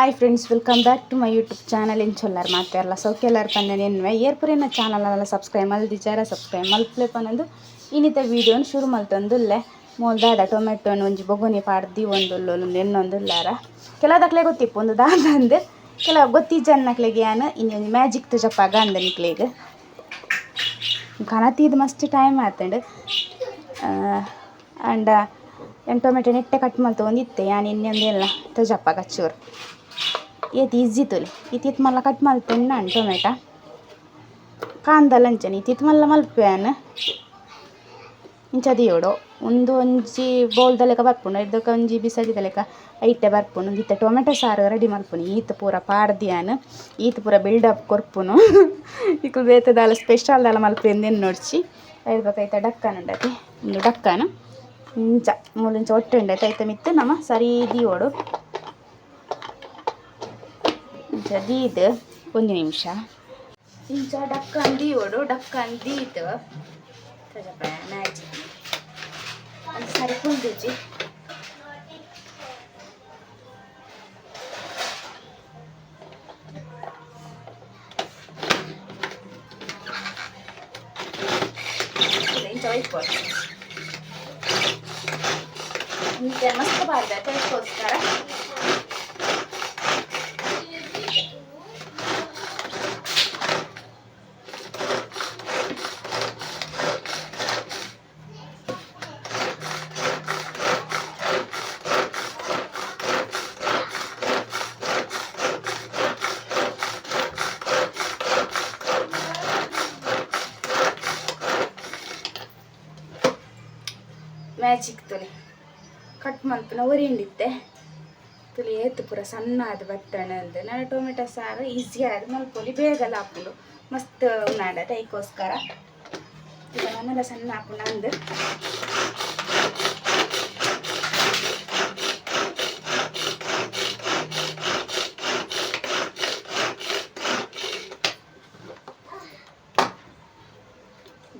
Hi friends welcome back to my YouTube channel ಇನ್ ಚೊಲ್ಲಾರ ಮಾತಾಡಲ್ಲ ಸೌಖ್ಯ ಬಂದೇನೆ ಪಂದನೆ ಎನ್ವೆ ಏರ್ಪುರಿನ ಚಾನಲ್ ಸಬ್ಸ್ಕ್ರೈಬ್ ಮಲ್ದಿಚಾರ ಸಬ್ಸ್ಕ್ರೈಬ್ ಮಲ್ಪ್ಲೆ ಪನ್ನೊಂದು ಇನ್ನಿತ ವೀಡಿಯೋನ ಶುರು ಮಲ್ತಂದುಲ್ಲೆ ಟೊಮೆಟೊ ಟೊಮೆಟೊನ ಒಂಜಿ ಬೊಗುನಿ, ಪಾಡ್ದಿ, ಒಂದು ಒಂದು ಎನ್ನೊಂದುಲ್ಲಾರ ಕೆಲದಕ್ಲೆ ಗೊತ್ತಿಪ್ಪ ಒಂದು ದಾದ ಅಂದು. ಕೆಲವು ಗೊತ್ತಿಜ್ಜನ್ನಕ್ಲೆಗೆ ಏನು, ಇನ್ನೊಂದು ಮ್ಯಾಜಿಕ್ ತುಜಪ್ಪಾಗ ಅಂದ ನಿಕ್ಲೆಗೆ ಇದು. ಮಸ್ತ್ ಟೈಮ್ ಆತಂಡು. ಅಂಡ ಏನು ಟೊಮೆಟೊ ನೆಟ್ಟೆ ಕಟ್ ಮಲ್ತು ಒಂದಿತ್ತೆ ಯಾನು ಇನ್ನೊಂದು ಚೂರು ಏತ್ ಈಜಿ ತುಲಿ ಇತ್ತಿತ್ ಮಲ್ಲ ಕಟ್ ಮಲ್ತೇನೆ ನಾನು ಟೊಮೆಟ ಕಾಂದಲಂಚನೆ ಇತ್ತಿತ್ ಮಲ್ಲ ಮಲ್ಪೆಯಾನ ಇಂಚದಿ ಯೋಡು ಒಂದು ಒಂಜಿ ಬೌಲ್ದಲೆಕ ಬರ್ಪುಂಡು ಇದಕ್ಕೆ ಒಂಜಿ ಬಿಸಡಿದಲೆಕ ಐಟೆ ಬರ್ಪುನು ಇತ್ತೆ ಟೊಮೆಟೊ ಸಾರು ರೆಡಿ ಮಲ್ಪುನು ಈತ ಪೂರ ಪಾಡ್ದಿಯಾನು ಈತ ಪೂರ ಬಿಲ್ಡಪ್ ಕೊರ್ಪುನು ಇಕ್ಕಲು ಬೇತದಾಲ ಸ್ಪೆಷಲ್ ದಾಲ ಮಲ್ಪೆಂದೇನು ನೋಡ್ಚಿ ಹೇಳ್ಬೇಕಾಯ್ತ ಡಕ್ಕನ್ ಉಂಡತಿ ಒಂದು ಡಕ್ಕನು ಇಂಚ ಮೂಲಿಂಚ ಒಟ್ಟೆ ಉಂಡೈತೆ ಐತೆ ಮಿತ್ತು ನಮ್ಮ ಸರೀದಿ ಓಡು ಇಂಚ ದೀದ್ ಒಂದು ನಿಮಿಷ. ಇಂಚ ಡಕ್ಕನ್ ದೀವೋಡು ಡಕ್ಕನ್ ದೀದ್ ಮ್ಯಾಜಿಕ್ ಅದು ಸರಿ ಕುಂದುಜಿ ಇಂಚ ಒಯ್ಕೊಡು ಇಂಚ ಮಸ್ತ್ ಬಾರ್ದ ಅದಕ್ಕೋಸ್ಕರ ಮ್ಯಾಜಿಕ್ ತುಲಿ ಕಟ್ ಮಲ್ಪನ ಒರಿಂಡಿತ್ತೆ ತುಲಿ ಏತು ಪೂರ ಸಣ್ಣ ಅದು ಬತ್ತಣ ಅಂದೆ. ನಾನು ಟೊಮೆಟೊ ಸಾರು ಈಸಿ ಆದ ಮಲ್ಪೊಲಿ ಬೇಗಲ್ಲ ಹಾಕೊಂಡು ಮಸ್ತ್ ಉನ್ನಾಡ ಅದಕ್ಕೋಸ್ಕರ ಈಗ ನನ್ನೆಲ್ಲ ಸಣ್ಣ ಹಾಕೊಂಡು ಅಂದು.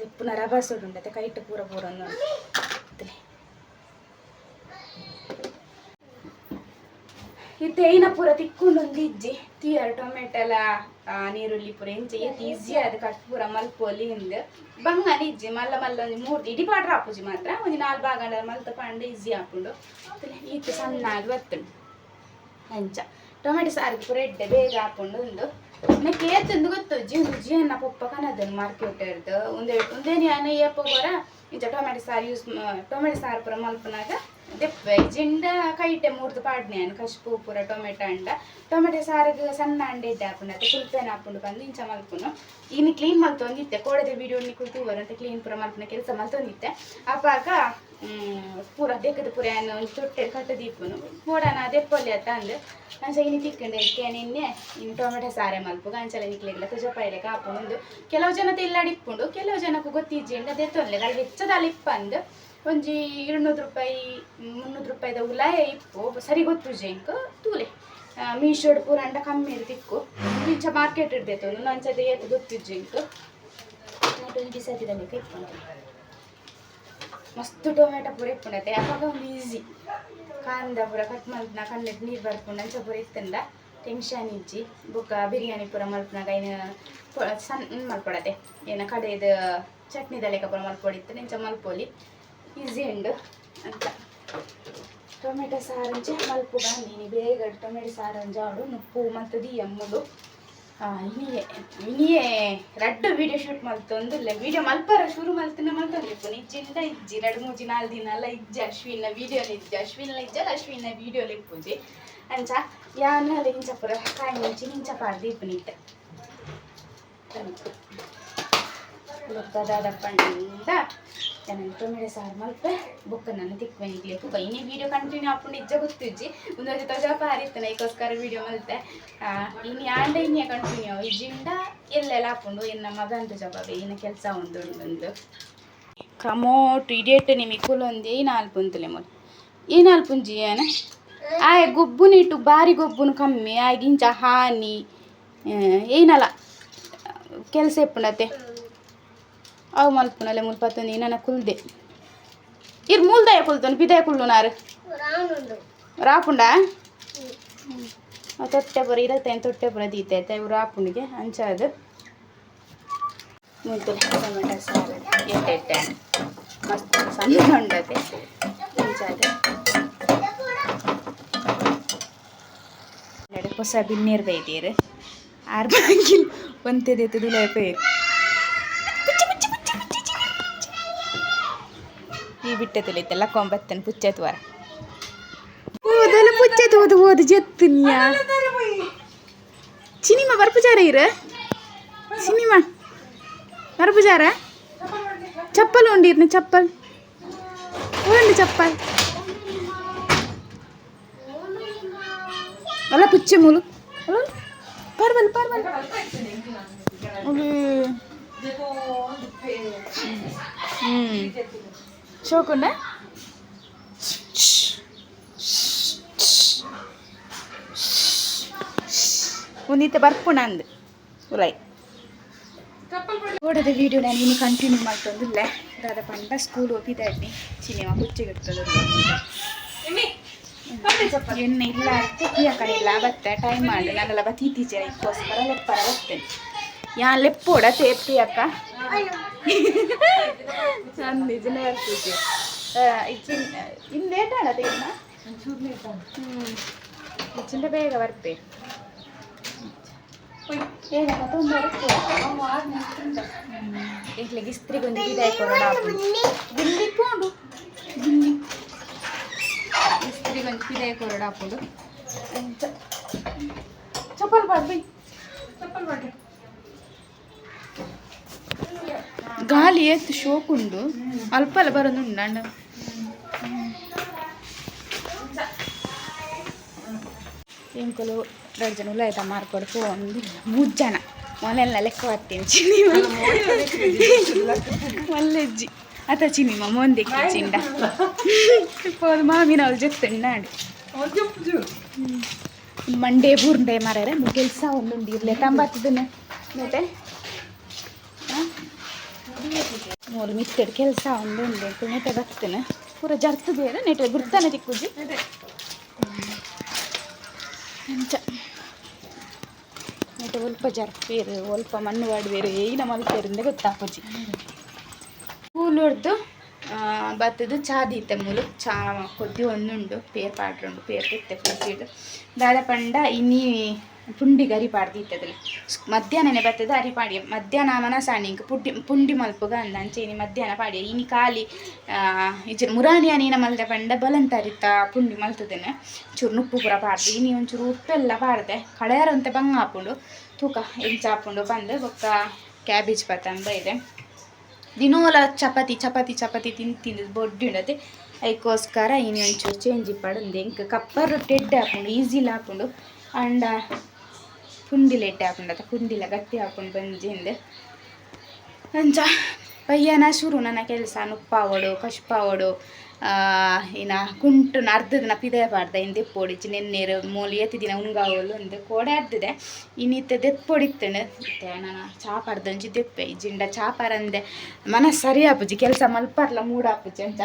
ದಿಪ್ಪುನ ರಭಸೋಡು ಉಂಡತೆ ಕೈಟ್ ಪೂರ ಪೂರ ಇತ್ತೇನ ಪೂರ ತಿಕ್ಕೊಂಡೊಂದು ಇಜ್ಜಿ ತೀಯರ್ ಟೊಮೆಟೊಲ ನೀರುಳ್ಳಿ ಪೂರ ಎಂಚ ಏತ್ ಈಸಿ ಅದು ಕಟ್ ಪೂರ ಮಲ್ಪೊಲಿ ಹಿಂದ್ ಬಂಗನ ಇಜ್ಜಿ, ಮಲ್ಲ ಮಲ್ಲ ಒಂದು ಮೂರು ಇಡೀ ಪಾಡ್ರ ಆಪುಜಿ ಮಾತ್ರ. ಒಂದು ನಾಲ್ ಭಾಗ ಮಲ್ತ ಪಂಡ ಈಸಿ ಹಾಕೊಂಡು. ಈತ ಸಣ್ಣ ಆಗಿ ಬತ್ತುಂಡು ಅಂಚ ಟೊಮೆಟೊ ಸಾರಿಗೆ ಪೂರ ಎಡ್ಡೆ ಬೇಗ ಹಾಕೊಂಡು ಒಂದು. ನೆಕ್ ಏತಂದು ಗೊತ್ತು ಜೀವ ಜೀವನ ಪಪ್ಪ ಕನದನ್ನು ಮಾರ್ಕೆಟ್ ಇರ್ದು ಒಂದೇ ಒಂದೇನು ಅನ್ನ ಏಪ ಬರ ಇಂಚ ಟೊಮೆಟೊ ಸಾರು ಯೂಸ್ ಟೊಮೆಟೊ ಸಾರು ಪೂರ ಮಲ್ಪನಾಗ ದೆಪ್ಪೆ ಜಿಂಡ ಕೈಟೆ ಮೂರ್ದು ಪಾಡ್ನೆ ಅನ್ ಕಶ್ಪು ಪೂರ ಟೊಮೆಟೊ ಅಂಡ. ಟೊಮೆಟೊ ಸಾರಿಗೆ ಸಣ್ಣ ಅಂಡ ಇಡ್ಡೆ ಹಾಕೊಂಡು ಅದು ಕುಲ್ಪೇನ ಹಾಕೊಂಡು ಬಂದು ಇಂಚ ಮಲ್ಪುನು. ಇನ್ನು ಕ್ಲೀನ್ ಮಲ್ತೊಂದಿತ್ತೆ ಕೋಡದೆ ವಿಡಿಯೋ ಕುಲ್ತು ಬರಂತ ಕ್ಲೀನ್ ಪೂರ ಮಲ್ಪನ ಕೆಲಸ ಮಲ್ತೊಂದಿತ್ತೆ ಅಪ್ಪಾಗ ಪೂರ ಬೇಕದ ಪೂರ ಏನು ತೊಟ್ಟೆ ಕಟ್ಟದ ಇಪ್ಪನು ನೋಡೋಣ, ಅದೇ ಪೊಲೆ ಅತ್ತ ಅಂದು ನಾನು ಸೈನಿ ತಿಕ್ಕಂಡು ನಿನ್ನೆ. ಇನ್ನು ಟೊಮೆಟೊ ಸಾರೆ ಮಲ್ಪು. ಗಾಂಚಲ ನಿಕ್ಲಿಗ್ಲ ತುಜಪ್ಪ ಇಲ್ಲಕ್ಕೆ ಹಾಕೊಂಡು. ಕೆಲವು ಜನತೆ ಇಲ್ಲಾಡಿ ಇಪ್ಪುಂಡು ಕೆಲವು ಜನಕ್ಕೂ ಗೊತ್ತಿಜ್ಜಿಂಡು ಅದೇ ತೊರ್ಲೆ ಅಲ್ಲಿ ಹೆಚ್ಚದಲ್ಲಿ ಇಪ್ಪಂದು ಒಂಜಿ ಇರುನೂರು ರೂಪಾಯಿ, ಮುನ್ನೂರು ರೂಪಾಯಿದ ಉಲಾಯ ಇಪ್ಪು. ಸರಿ ಗೊತ್ತು ಜೆಂಕ್. ತೂಲೆ. ಮೀಶೋಡ್ ಪೂರ ಅಂಡ ತಿಕ್ಕು. ಇರ್ತಿಕ್ಕು ಇಂಚ ಮಾರ್ಕೆಟ್ ಇರ್ದೈತು ನಂಚದ ಎತ್ತು ಗೊತ್ತು ಜೆಂಕ್. ಸತಿದ ಮಸ್ತ್ ಟೊಮೆಟೊ ಪೂರ ಇಪ್ಪುಂಡತೆ ಅವಾಗ ಒಂದು ಈಸಿ ಕಾಂದ ಪೂರ ಕಟ್ ಮಲ್ಪನ ಕಣ್ಣೆಟ್ ನೀರು ಬರ್ಪುಂಡು ಅಂಚ ಪೂರ ಇತ್ತಂದ. ಟೆನ್ಷನ್ ಇಜ್ಜಿ. ಬೊಕ್ಕ ಬಿರಿಯಾನಿ ಪೂರ ಮಲ್ಪನಾಗ ಏನು ಸಣ್ಣ ಮಲ್ಪಡತೆ ಏನ ಕಡೆದು ಚಟ್ನಿದಲೆಕ ಪೂರ ಮಲ್ಪೊಡಿತ್ತು, ನೆಂಚ ಮಲ್ಪೊಲಿ. ಈಸಿ ಉಂಡು ಅಂತ. ಟೊಮೆಟೊ ಸಾರಂಚೆ ಮಲ್ಪುಗ ನೀನು ಬೇಗ ಟೊಮೆಟೊ ಸಾರಂಜಾಡು ನುಪ್ಪು ಮತ್ತು ದಿ ಇನಿಯೇ ಇನಿಯೇ ರಡ್ಡು ವಿಡಿಯೋ ಶೂಟ್ ಮಲ್ತೊಂದು ಇಲ್ಲ ವಿಡಿಯೋ ಮಲ್ಪರ ಶುರು ಮಲ್ತಿನ ಮಲ್ತೊಂದಿಪ್ಪು ನಿಜ್ಜಿಂದ ಇಜ್ಜಿ ಎರಡು ಮೂಜಿ ನಾಲ್ಕು ದಿನ ಎಲ್ಲ ಇಜ್ಜಿ, ಅಶ್ವಿನ ವಿಡಿಯೋ ಇಜ್ಜಿ, ಅಶ್ವಿನ ಇಜ್ಜಲ್ಲ ಅಶ್ವಿನ ವಿಡಿಯೋ ಲಿಪ್ಪುಜಿ ಅಂಚ ಯಾನ ಇಂಚ ಪುರ ಕಾಯಿ ಮುಂಚಿ ಇಂಚ ಪಾಡ್ದು ಇಪ್ಪು ಪಂಡ ನಾನು ಟೊಮೆಟೊ ಸಾರು ಮಲ್ಪೆ ಬುಕ್ಕ ನಾನು ತಿಕ್ವೆ ಇಡ್ಲಿ ತುಕ ಇನ್ನೇ ವಿಡಿಯೋ ಕಂಟಿನ್ಯೂ ಹಾಕೊಂಡು ಇಜ್ಜ ಗೊತ್ತಿಜ್ಜಿ. ಜೊತೆ ತಜಾಪ ಹಾರಿತ್ತಾನೆ ಈಗೋಸ್ಕರ ವಿಡಿಯೋ ಮಲ್ತೆ. ಇನ್ನು ಆಂಡ ಇನ್ನೇ ಕಂಟಿನ್ಯೂ ಇಜ್ಜಿಂದ ಎಲ್ಲೆಲ್ಲ ಹಾಕೊಂಡು ಇನ್ನು ಮಗ ಅಂತ ಜವಾಬೆ ಇನ್ನು ಕೆಲಸ ಒಂದು ಒಂದು ಕಮೋಟು ಇಡೇಟ್ ನಿಮಗೆ ಕುಲೊಂದಿ ಈ ನಾಲ್ಪುಂತಲೆ ಮೊಲ ಈ ನಾಲ್ಪುಂಜಿ ಏನ? ಆಯ ಗೊಬ್ಬುನ ಇಟ್ಟು ಬಾರಿ ಗೊಬ್ಬುನು ಕಮ್ಮಿ. ಆಗಿಂಚ ಹಾನಿ. ಏನಲ್ಲ, ಕೆಲಸ ಇಪ್ಪುಂಡತೆ ಅವು ಮಲ್ಪುನಲ್ಲ ಮುಲ್ಪತ್ತೊಂದು ನನ್ನ ಕುಲ್ದೆ. ಇರ್ ಮೂಲ್ದಾಯ ಕುಲ್ತೊಂದು ಬಿದಾಯ ಕುಲ್ಲು ನಾರು ರಾಪುಂಡ? ತೊಟ್ಟೆ ಬರ ಇದಕ್ಕೆ ತೊಟ್ಟೆ ಬರ ದೀತೆ ಆಯ್ತಾ ಇವು ರಾಪುಂಡಿಗೆ ಅಂಚಾದು. ಮುಂತು ಟೊಮೆಟೊ ಸಾರು ಎಟ್ಟೆಟ್ಟೆ. ಮಸ್ತ್ ಸಣ್ಣ ಉಂಡತೆ ಅಂಚಾದು ಹೊಸ ಬಿನ್ನೇರ್ ಬೈದೀರು ಆರು ಬಾಗಿಲ್ ಒಂದೇ ದೇತದಿಲ್ಲ ಬಿಟ್ಟೆ ತುಳಿತಲ್ಲ ಕೊಂಬತ್ತನ ಪುಚ್ಚತ್ ವಾರ ಓದಲ್ಲ ಪುಚ್ಚತ್ ಓದು ಓದು ಜತ್ತನ್ಯ ಸಿನಿಮಾ ಬರ್ಪುಜಾರ ಇರ ಸಿನಿಮಾ ಬರ್ಪುಜಾರ ಚಪ್ಪಲ್ ಉಂಡಿರ್ನ ಚಪ್ಪಲ್ ಉಂಡು ಚಪ್ಪಲ್ ಅಲ್ಲ ಪುಚ್ಚೆ ಮೂಲು ಅಲ್ಲ ಪರ್ವಲ್ ಪರ್ವಲ್ ಹ್ಞೂ ಶೋಕುಂಡ ಒಂದಿತ್ತ ಬರ್ಪುಣ ಅಂದು ಉಲೈ ಓಡದ ವಿಡಿಯೋ ನಾನು ಇನ್ನು ಕಂಟಿನ್ಯೂ ಮಾಡ್ತಂದಿಲ್ಲ ದಾದ ಪಂಡ ಸ್ಕೂಲ್ ಹೋಗಿದ್ದಾಡ್ನಿ ಸಿನಿಮಾ ಹುಚ್ಚಿಗಿರ್ತದೆ ಎಣ್ಣೆ ಇಲ್ಲ ಅಂತ ಕುಯ್ಯಕಡೆ ಇಲ್ಲ ಬತ್ತೆ ಟೈಮ್ ಮಾಡಿ ನಾನೆಲ್ಲ ಬತ್ತಿ ಇತ್ತೀಚೆ ಇದಕ್ಕೋಸ್ಕರ ಲೆಪ್ಪರ ಬರ್ತೇನೆ ಯಾ ಲೆಪ್ಪೋಡ ತೇಪಿ ಅಕ್ಕ ನಾನು ನಿಜನೇ ಇರ್ತಿದ್ದೆ ಇನ್ನು ಲೇಟ್ ಆಡೋದು ಇನ್ನ ಹ್ಞೂ ಹೆಚ್ಚಿಂದ ಬೇಗ ಬರ್ತೆ ಏನಕ್ಕ ತೊಂದರೆ ಇಟ್ಲಿಗೆ ಇಸ್ತ್ರಿಗೊಂದು ಗಿಡ ಕೊಡೋಣ ಬಿಲ್ಲಿ ಪೋಂಡು ಬಿಲ್ಲಿ ಇಸ್ತ್ರಿಗೊಂದು ಗಿಡ ಕೊಡೋಣ ಹಾಕೊಂಡು ಚಪ್ಪಲ್ ಬಾಡ್ಬಿ ಚಪ್ಪಲ್ ಬಾಡ್ರಿ ಗಾಳಿ ಎತ್ತು ಶೋಕುಂಡು ಅಲ್ಪ ಅಲ್ಲ, ಬರೋದು ಅಂಡ ಎಂಕುಲು ಎರಡು ಜನ ಉಲಾಯ್ತ ಮಾರ್ಕೊಡ್ತು ಒಂದು ಮೂರು ಜನ. ಮೊಲೆಲ್ಲ ಲೆಕ್ಕ ಬರ್ತೀನಿ ಚಿನಿಮ ಮಲ್ಲೆಜ್ಜಿ. ಅತ ಚಿನಿಮ ಒಂದೆ ಚಿಂಡ. ಮಾಮಿನ ಅವ್ರ ಜೊತೆ ನಾಡು. ಮಂಡೇ ಬೂರ್ಂಡೆ ಮಾರ್ಯಾರ ಕೆಲಸ ಒಂದೊಂದು ಇರಲಿ. ತಂಬತ್ತದನ್ನ ಮತ್ತೆ? ಮೂರು ಮಿತ್ತಡ್ ಕೆಲಸ ಒಂದು ಉಂಡು ನೆಟ್ಟೆ ಬರ್ತೇನೆ ಪೂರ ಜರ್ತು ಬೇರೆ ನೆಟ್ಟೆ ಗುರ್ತಾನೆ ಚಿಕ್ಕುಜಿ ಅಂಚ ನೆಟ್ಟೆ ಒಲ್ಪ ಜರ್ಪೇರು ಒಲ್ಪ ಮಣ್ಣು ವಾಡ್ಬೇರು ಏನ ಮಲ್ಪೇರಿಂದ ಗೊತ್ತಾಪುಜಿ ಸ್ಕೂಲ್ ಹೊಡೆದು ಬತ್ತದು ಚಾ ದೀತೆ ಮೂಲು. ಚಾ, ಕೊದ್ದಿ ಒಂದುಂಡು ಪೇರ್ ಪಾಡ್ರುಂಡು ಪೇರ್ ತಿತ್ತೆ ಫುಲ್ ದಾದ ಪಂಡ ಇನ್ನಿ ಪುಂಡಿಗೆ ಅರಿಪಾಡ್ದಿತ್ತದಲ್ಲಿ ಮಧ್ಯಾಹ್ನನೇ ಬರ್ತದೆ ಅರಿಪಾಡಿ ಮಧ್ಯಾಹ್ನ ಮನಸಾಣಿಂಗ್ ಪುಡ್ಡಿ, ಪುಂಡಿ ಮಲ್ಪುಗ ಅಂದ ಅಂಚೇನಿ ಮಧ್ಯಾಹ್ನ ಪಾಡಿ ಇನಿ ಖಾಲಿ ಇಜ್ಜ ಮುರಾನಿ ನೀನ ಮಲ್ದೆ ಪಂಡ ಬಲಂತ ಅರಿತ ಪುಂಡಿ ಮಲ್ತದೇನೆ. ಚೂರು ನುಪ್ಪು ಪೂರ ಪಾಡ್ದು. ಇನಿ ಒಂಚೂರು ಉಪ್ಪೆಲ್ಲ ಪಾಡ್ದೆ. ಕಳೆಯಾರಂತೆ ಬಂಗ ಹಾಕೊಂಡು ತೂಕ ಎಂಚ ಹಾಕೊಂಡು ಬಂದು ಬೊಕ್ಕ ಕ್ಯಾಬೇಜ್ ಪತಂದ ಇದೆ ದಿನೋಲ ಚಪಾತಿ ಚಪಾತಿ ಚಪಾತಿ ತಿಂದು ತಿಂದು ಬೊಡ್ಡಿ ಇಡತ್ತೆ ಅದಕ್ಕೋಸ್ಕರ ಇನ್ನೊಂಚೂರು ಚೇಂಜ್ ಪಡಂದು. ಎಂಕ್ ಕಪ್ಪರ್ ಟೆಡ್ ಹಾಕೊಂಡು ಈಸಿಲಿ ಹಾಕೊಂಡು ಅಂಡ ಪುಂಡಿಲ ಹಾಕೊಂಡು ಅಥವಾ ಪುಂಡಿಲ ಗಟ್ಟಿ ಹಾಕೊಂಡು ಬಂಜಿಂದೆ ಅಂಚ ಪಯ್ಯನ ಶುರು ನನ್ನ ಕೆಲಸ ನುಪ್ಪಾವಡು ಕಶ್ಪಾವಡು ಇನ್ನ ಕುಂಟು ಅರ್ಧದನ ಪಿದಯ ಪಾಡ್ದ ಇನ್ನು ದೆಪ್ಪೊಡಿಚ್ಚು ನೆನ್ನೇರು ಮೂಲಿ ಎತ್ತಿದ್ದೀನಿ ದಿನ ಉಂಗಾವಲು ಒಂದು ಕೋಡೆ ಅರ್ದಿದೆ ಇನ್ನಿತ್ತ ದೆಪ್ಪೊಡಿತ್ತೇನೆ ಮತ್ತೆ ನಾನು ಚಾಪಾಡ್ದಂಜಿ ದೆಪ್ಪೆ ಈ ಜಿಂಡ ಚಾಪಾರಂದೆ ಮನಸ್ಸು ಸರಿ ಆಪುಜಿ ಕೆಲಸ ಮಲ್ಪರ್ಲ ಮೂಡ ಆಪುಜಿ ಅಂತ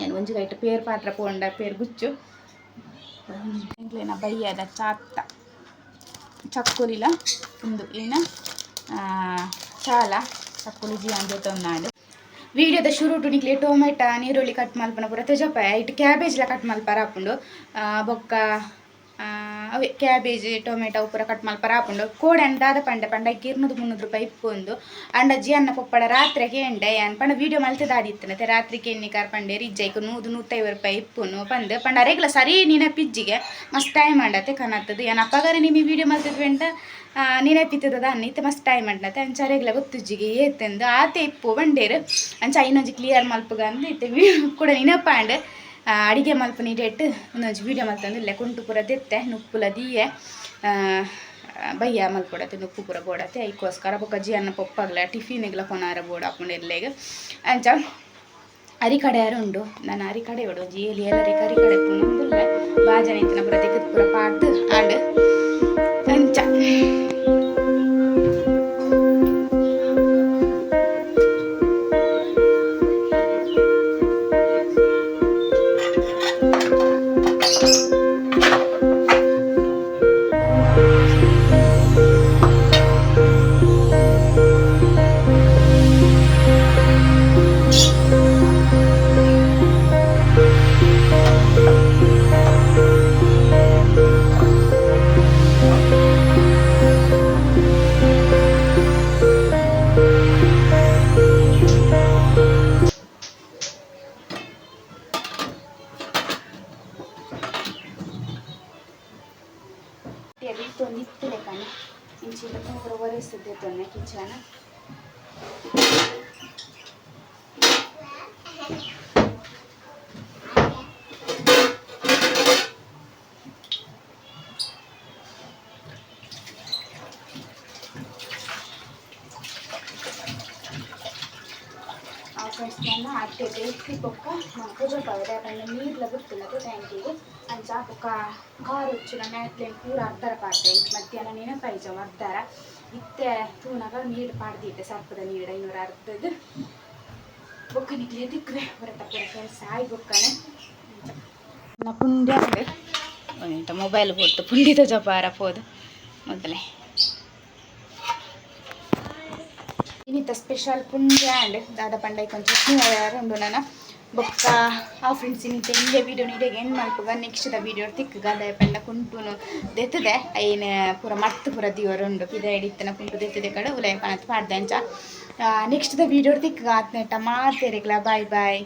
ಏನು, ಒಂಜಿ ಗೈಟ್ ಪೇರ್ ಪಾತ್ರ ಪೋಂಡ, ಪೇರ್ ಗುಚ್ಚು. ಇಂಕ್ಲೇನ ಬಯ್ಯದ ಚಾತ್ತ ಚಕ್ಕುಲಿಲ ಒಂದು ಏನ ಚಾಲ ಚಕ್ಕುಲಿ ಜಿ ಅಂದೆ ತೊಂದಾಂಡು ವಿಡಿಯೋದ ಶುರು ಟುನಿಕ್ಲೆ ಟೊಮೆಟ ನೀರುಳ್ಳಿ ಕಟ್ ಮಲ್ಪನ ಪೂರ ತೆಜಪಾಯ ಇಟ್ಟು ಕ್ಯಾಬೇಜ್ಲ ಕಟ್ ಮಲ್ಪರ ಹಾಕೊಂಡು ಬೊಕ್ಕ ಅವೇ ಕ್ಯಾಬೇಜ್ ಟೊಮೆಟೊ ಪೂರ ಕಟ್ ಮಲ್ಪರ ಹಾಕೊಂಡು ಕೋಡೆ ದಾದ ಪಂಡ ಪಂಡ ಗಿರ್ನದು ಮುನ್ನೂರು ರೂಪಾಯಿ ಇಪ್ಪೊಂದು ಅಂಡ ಜಿ ಅನ್ನ ಪೊಪ್ಪಡ ರಾತ್ರಿಗೆ ಎಂಡೆ ಅನ್ ಪಂಡ ವಿಡಿಯೋ ಇತ್ತೆ ರಾತ್ರಿ ಎಣ್ಣೆ ಕಾರ್ ಪಂಡೆ ರಿಜ್ಜೈಕು ನೂದು ನೂತೈವತ್ತು ರೂಪಾಯಿ ಇಪ್ಪುನು ಪಂದು, ಪಂಡ ರೆಗ್ಲ ಸರಿ ನೀನ ಪಿಜ್ಜಿಗೆ ಮಸ್ತ್ ಟೈಮ್ ಅಂಡತೆ ಕನತ್ತದು. ಏನ ಅಪ್ಪಗಾರ ನಿಮಗೆ ವಿಡಿಯೋ ಮಲ್ತಿದ್ವಿ ಅಂತ ಅನ್ನ ಇತ್ತೆ ಮಸ್ತ್ ಟೈಮ್ ಅಂಡತೆ ಅಂಚ ರೆಗ್ಲ ಗೊತ್ತುಜ್ಜಿಗೆ ಏತೆಂದು. ಆತೆ ಇಪ್ಪು ಬಂಡೇರು. ಅಂಚ ಇನ್ನೊಂಜಿ ಕ್ಲಿಯರ್ ಮಲ್ಪಗ ಅಂದ್ ಇತ್ತೆ. ಕೂಡ ನೆನಪಾಂಡ್ ಅಡಿಗೆ ಮಲ್ಪನಿ ಡೇಟ್ ಒಂದೊಂದು ವೀಡಿಯೋ ಮಲ್ತಂದು ಇಲ್ಲೇ ಕುಂಟು ಪೂರ ದೆತ್ತೆ ನುಪ್ಪುಲ ದೀಯೆ. ಬಯ್ಯ ಮಲ್ಪೊಡತೆ ನುಪ್ಪು ಪೂರ ಬೋಡತೆ ಐಕೋಸ್ಕರ ಬೊಕ್ಕ ಜಿ ಅನ್ನ ಟಿಫಿನ್ ಟಿಫಿನ್ಗ್ಲ ಕೊನಾರ ಬೋಡ ಹಾಕೊಂಡು ಎಲ್ಲೇಗ ಅಂಚ, ಅರಿ ಕಡೆ ಉಂಡು. ನಾನು ಅರಿ ಕಡೆ ಹೊಡು ಜಿ ಎಲಿ ಎಲ್ಲರಿ ಕರಿ ಕಡೆ ಬಾಜನ ಇತ್ತಿನ ಪೂರ ತೆಗೆದು ಪೂರ ಪಾಡ್ದು. ಆಂಡ್, ಅಂಚ ಗೌರವಿಸುತ್ತೆ ತೊನ್ನೆ ಕಿಚನ ಆಚರಿಸ್ಕೊಂಡು ಅಟ್ಟೆ ಬೇಯಿಸಿ ಪೊಕ್ಕ ಮಂಕುಜ ಪೌಡರ್ ಆಮೇಲೆ ನೀರ್ಲ ಬಿಡ್ತಿಲ್ಲದು ಟ್ಯಾಂಕಿಗೆ ಅಂಚ ಪೊಕ್ಕ ಕಾರು ಉಚ್ಚಿನ ಮ್ಯಾಟ್ಲೇನು ಪೂರ ಅರ್ಧರ ಪಾತ್ರೆ ಮಧ್ಯಾಹ್ನ ನೆನಪಾಯ್ಜವು ಅರ್ಧರ ಇತ್ತೆ ತೂನಾಗ ನೀರು ಪಾಡ್ದಿಟ್ಟೆ ಸರ್ಪದ ನೀರು ಐನೂರ ಅರ್ಧದ್ದು ಬೊಕ್ಕನಿಗೆ ದಿಕ್ಕವೆ ಬರತ್ತಪ್ಪರ ಫ್ರೆಂಡ್ಸ್ ಆಯ್ ಬೊಕ್ಕನೆ. ನಾ ಪುಂಡ್ಯ ಒಂದಿಂಟ ಮೊಬೈಲ್ ಕೊಟ್ಟು ಪುಂಡಿದ ಜಪಾರ ಪೋದು, ಮೊದಲೇ. ಇನ್ನಿತ ಸ್ಪೆಷಲ್ ಪುಂಡ್ಯ ಅಂಡ್ ದಾದ ಪಂಡೈ ಕೊಂಚ ಉಂಡು ನನ್ನ ಬೊಕ್ಕ, ಆ ಫ್ರೆಂಡ್ಸ್ ಇನ್ನಿತ ಇಂಗೆ ವೀಡಿಯೋ ನೀಡಿಗೆ ಏನು ಮಾಡ್ಕೋಗ ನೆಕ್ಸ್ಟ್ ವೀಡಿಯೋ ತಿಕ್ಕ, ಗದ ಪಂಡ ಕುಂಟುನು ದೆತ್ತದೆ. ಐನ ಪೂರ ಮರ್ತ್ ಪೂರ ದಿವರ ಉಂಡು. ಪಿದ ಹಿಡಿತನ ಕುಂಟು ದೆತ್ತದೆ ಕಡೆ ಉಲಯ ಪನತ್ ಪಾಡ್ದೆ ಅಂಚ ನೆಕ್ಸ್ಟ್ ದ ವೀಡಿಯೋ ತಿಕ್ಕ, ಆತ್ನೆಟ, ಮಾತೇರಿಗ್ಲ, ಬಾಯ್ ಬಾಯ್.